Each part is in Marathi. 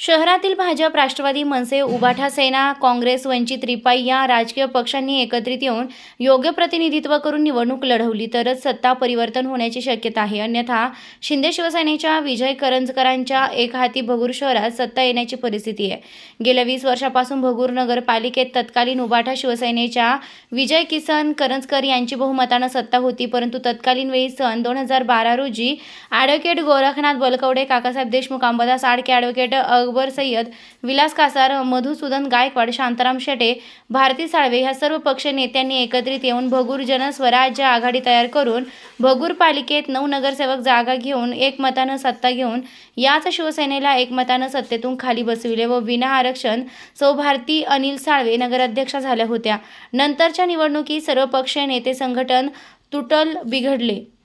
शहरातील भाजप राष्ट्रवादी मनसे उबाठा सेना काँग्रेस वंचित रिपाई या राजकीय पक्षांनी एकत्रित येऊन योग्य प्रतिनिधित्व करून निवडणूक लढवली. तरच सत्ता परिवर्तन होण्याची शक्यता आहे. अन्यथा शिंदे शिवसेनेच्या विजय करंजकरांच्या एकहाती भगूर शहरात सत्ता येण्याची परिस्थिती आहे. गेल्या वीस वर्षापासून भगूर नगरपालिकेत तत्कालीन उबाठा शिवसेनेच्या विजय किसन करंजकर यांची बहुमतानं सत्ता होती परंतु तत्कालीन वेळी सन दोन हजार बारा रोजी ॲडव्होकेट गोरखनाथ बलकवडे काकासाहेब देशमुख अंबादास आडके ॲडव्होकेट अकबर सय्यद विलास कासार मधुसूदन गायकवाड शांताराम शेटे भारती साळवे ह्या सर्व पक्ष नेत्यांनी एकत्रित येऊन भगूर जनस्वराज्य आघाडी तयार करून भगूर पालिकेत नऊ नगरसेवक जागा घेऊन एकमतानं सत्ता घेऊन याच शिवसेनेला एकमतानं सत्तेतून खाली बसविले व विना आरक्षण सौ भारती अनिल साळवे नगराध्यक्षा झाल्या होत्या. नंतरच्या निवडणुकीत सर्व पक्ष नेते संघटन तुटल बिघडले.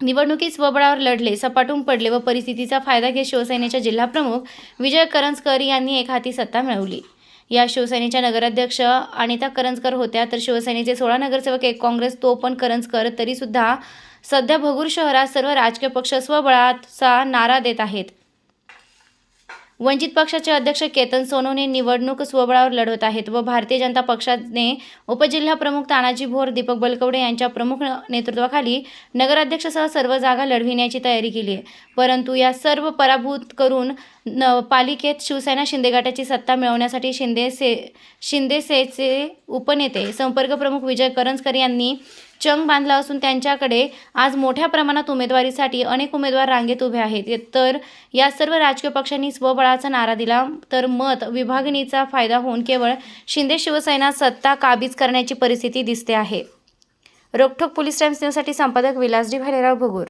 निवडणुकीत स्वबळावर लढले सपाटून पडले व परिस्थितीचा फायदा घेत शिवसेनेच्या जिल्हाप्रमुख विजय करंजकर यांनी एक हाती सत्ता मिळवली. या शिवसेनेच्या नगराध्यक्ष अनिता करंजकर होत्या तर शिवसेनेचे सोळा नगरसेवक एक काँग्रेस तो पण करंजकर. तरीसुद्धा सध्या भगूर शहरात सर्व राजकीय पक्ष स्वबळाचा नारा देत आहेत. वंचित पक्षाचे अध्यक्ष केतन सोनवणे निवडणूक स्वबळावर लढवत आहेत व भारतीय जनता पक्षाने उपजिल्हा प्रमुख तानाजी भोर दीपक बलकवडे यांच्या प्रमुख नेतृत्वाखाली नगराध्यक्षसह सर्व जागा लढविण्याची तयारी केली आहे. परंतु या सर्व पराभूत करून न पालिकेत शिवसेना शिंदे गटाची सत्ता मिळवण्यासाठी शिंदे से शिंदे सेचे उपनेते संपर्क प्रमुख विजय करंजकर यांनी चंग बांधला असून त्यांच्याकडे आज मोठ्या प्रमाणात उमेदवारीसाठी अनेक उमेदवार रांगेत उभे आहेत. तर या सर्व राजकीय पक्षांनी स्वबळाचा नारा दिला. तर मत विभागणीचा फायदा होऊन केवळ शिंदे शिवसेना सत्ता काबीज करण्याची परिस्थिती दिसते आहे. रोकठोक पोलीस टाइम्स न्यूजसाठी संपादक विलासजी भालेराव भगूर.